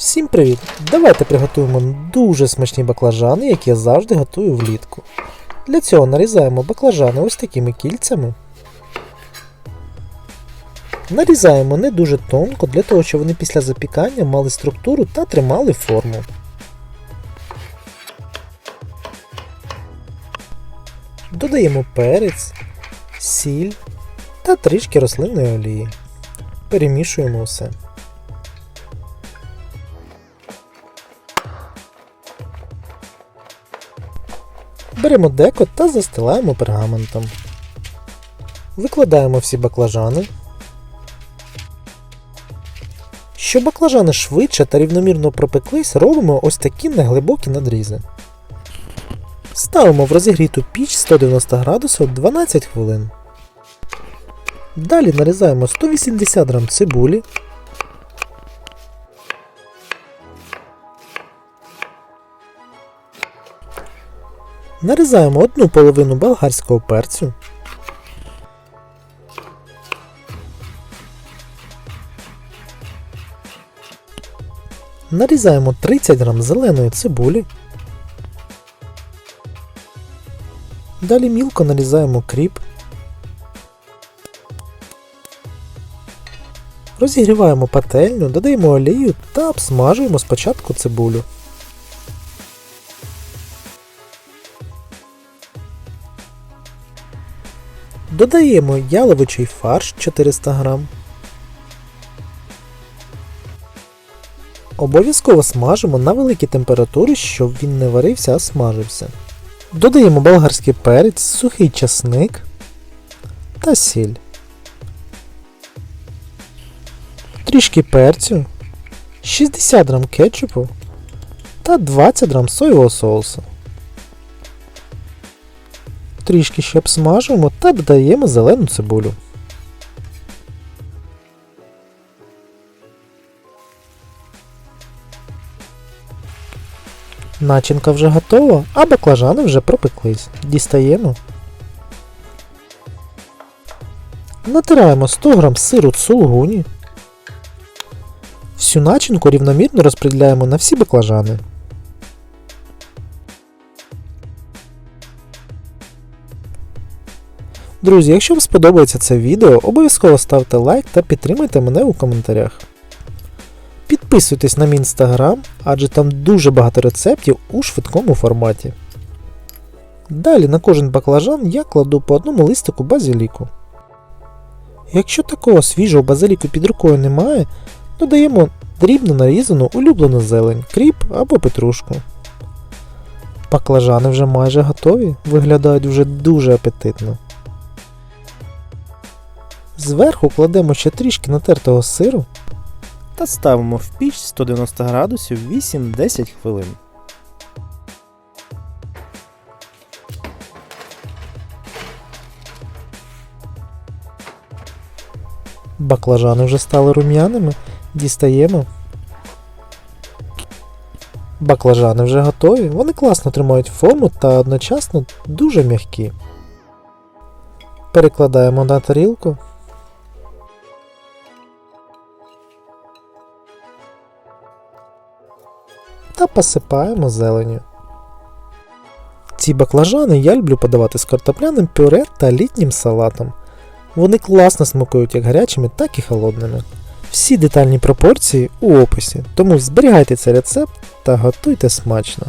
Всім привіт! Давайте приготуємо дуже смачні баклажани, які я завжди готую влітку. Для цього нарізаємо баклажани ось такими кільцями. Нарізаємо не дуже тонко, для того, щоб вони після запікання мали структуру та тримали форму. Додаємо перець, сіль та трішки рослинної олії. Перемішуємо все. Беремо деко та застилаємо пергаментом. Викладаємо всі баклажани. Щоб баклажани швидше та рівномірно пропеклись, робимо ось такі неглибокі надрізи. Ставимо в розігріту піч 190 градусів 12 хвилин. Далі нарізаємо 180 г цибулі. Нарізаємо одну половину болгарського перцю. Нарізаємо 30 грам зеленої цибулі. Далі мілко нарізаємо кріп. Розігріваємо пательню, додаємо олію та обсмажуємо спочатку цибулю. Додаємо яловичий фарш 400 г. Обов'язково смажимо на великій температурі, щоб він не варився, а смажився. Додаємо болгарський перець, сухий часник та сіль. Трішки перцю, 60 г кетчупу та 20 г соєвого соусу. Трішки ще обсмажуємо та додаємо зелену цибулю. Начинка вже готова, а баклажани вже пропеклись. Дістаємо. Натираємо 100 г сиру цулгуні. Всю начинку рівномірно розподіляємо на всі баклажани. Друзі, якщо вам сподобається це відео, обов'язково ставте лайк та підтримайте мене у коментарях. Підписуйтесь на мій інстаграм, адже там дуже багато рецептів у швидкому форматі. Далі на кожен баклажан я кладу по одному листику базиліку. Якщо такого свіжого базиліку під рукою немає, додаємо дрібно нарізану улюблену зелень, кріп або петрушку. Баклажани вже майже готові, виглядають вже дуже апетитно. Зверху кладемо ще трішки натертого сиру та ставимо в піч 190 градусів 8-10 хвилин. Баклажани вже стали рум'яними, дістаємо. Баклажани вже готові, вони класно тримають форму та одночасно дуже м'які. Перекладаємо на тарілку. Та посипаємо зеленю. Ці баклажани я люблю подавати з картопляним пюре та літнім салатом. Вони класно смакують як гарячими, так і холодними. Всі детальні пропорції у описі, тому зберігайте цей рецепт та готуйте смачно.